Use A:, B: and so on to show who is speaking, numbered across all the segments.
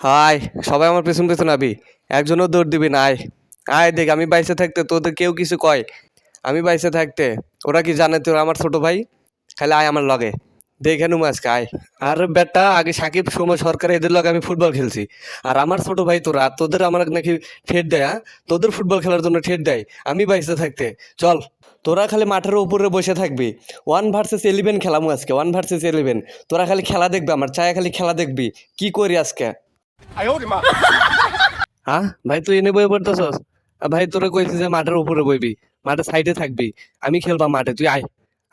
A: High সবাই আমার পেছন পেছন আবি। একজনও দৌড় দিবি না, আয়। আয় দেখ, আমি বাইসে থাকতে তোদের কেউ কিছু কয়। আমি বাইসে থাকতে, ওরা কি জানে তোর আমার ছোট ভাই? খালি আয় আমার লগে। দেখে নুম আজকে, আয়। আর বেটা, আগে সাকিব সময় সরকার, এদের লগে আমি ফুটবল খেলছি। আর আমার ছোট ভাই তোরা, তোদের আমার নাকি ঠেট দেয় হ্যাঁ? তোদের ফুটবল খেলার জন্য ঠেট দেয়। আমি বাইসে থাকতে। চল, তোরা খালি মাঠের উপরে বসে থাকবি। ওয়ান ভার্সেস ইলেভেন খেলামু আজকে ওয়ান ভার্সেস ইলেভেন তোরা খালি খেলা দেখবি, আমার চায় খালি খেলা দেখবি। কি করি আজকে? হ্যাঁ ভাই তুই এনে বই পড়তেছস? ভাই তোরা কইছিস যে মাঠের উপরে বইবি মাঠের সাইডে থাকবি। আমি খেলবা মাঠে তুই আয়।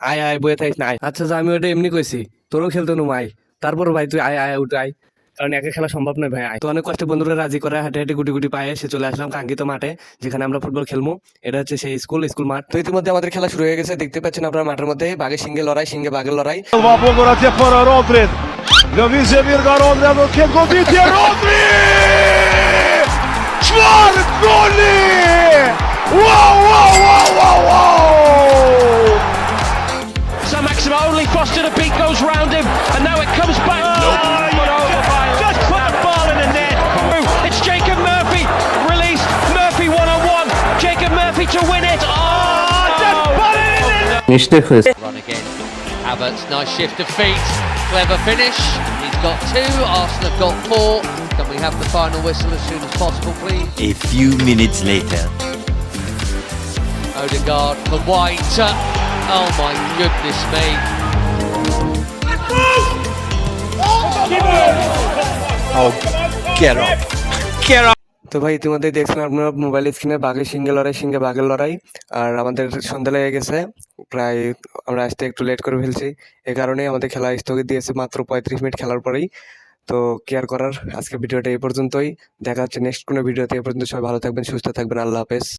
A: আয় আয় বয়ে থাকিস না আয়। আচ্ছা আমি ওটা এমনি কইছি। তোরও খেলতে নুম আয়। তারপর ভাই তুই আয় আয় উঠে আয়। কারণ একা খেলা সম্ভব নয় ভাই তো অনেক কষ্টে বন্ধুরা রাজি করে হাঁটে হাঁটে গুটি গুটি পায়ে এসে চলে আসলাম কাঙ্ক্ষিত মাঠে যেখানে আমরা ফুটবল খেলব এটা হচ্ছে সেই স্কুল স্কুল মাঠ। তো ইতিমধ্যে আমাদের খেলা শুরু হয়ে গেছে দেখতে পাচ্ছেন আপনারা মাঠের মধ্যে বাঘের সিঙ্গে লড়াই সিঙ্গে বাঘের লড়াই।
B: Lövizje virgar Adrian och Kent går dit igen. Wow, wow, wow, wow, wow!
C: So Maxima only fostered a beat goes round him and now it comes back. Ah, nope. Oh,
B: just, put the ball in the net.
C: It's Jacob Murphy. Murphy one on one. Jacob Murphy to win it. Oh,
B: ah,
C: just
B: put it in.
D: Run again. Nice shift of feet. Clever finish. He's got two. Arsenal have got four. Can we have the final whistle as soon as possible, please?
E: A few minutes later.
D: Odegaard for White. Uh, oh my goodness me.
E: Oh, get up. Get up.
A: তো ভাই ইতিমধ্যে দেখছেন আপনার mobile স্ক্রিনে বাঘের সিঙ্গে লড়াই সিঙ্গে বাঘের লড়াই। আর আমাদের সন্ধ্যা লেগে গেছে। প্রায় আমরা আসতে একটু লেট করে ফেলছি। এ কারণে আমাদের খেলা স্থগিত দিয়েছে মাত্র পঁয়ত্রিশ মিনিট খেলার পরেই। তো কেয়ার করার? আজকে ভিডিওটা এই পর্যন্তই। দেখা হচ্ছে নেক্সট কোনো ভিডিওতে। এই পর্যন্ত সবাই ভালো থাকবেন, সুস্থ থাকবেন। আল্লাহ হাফেজ।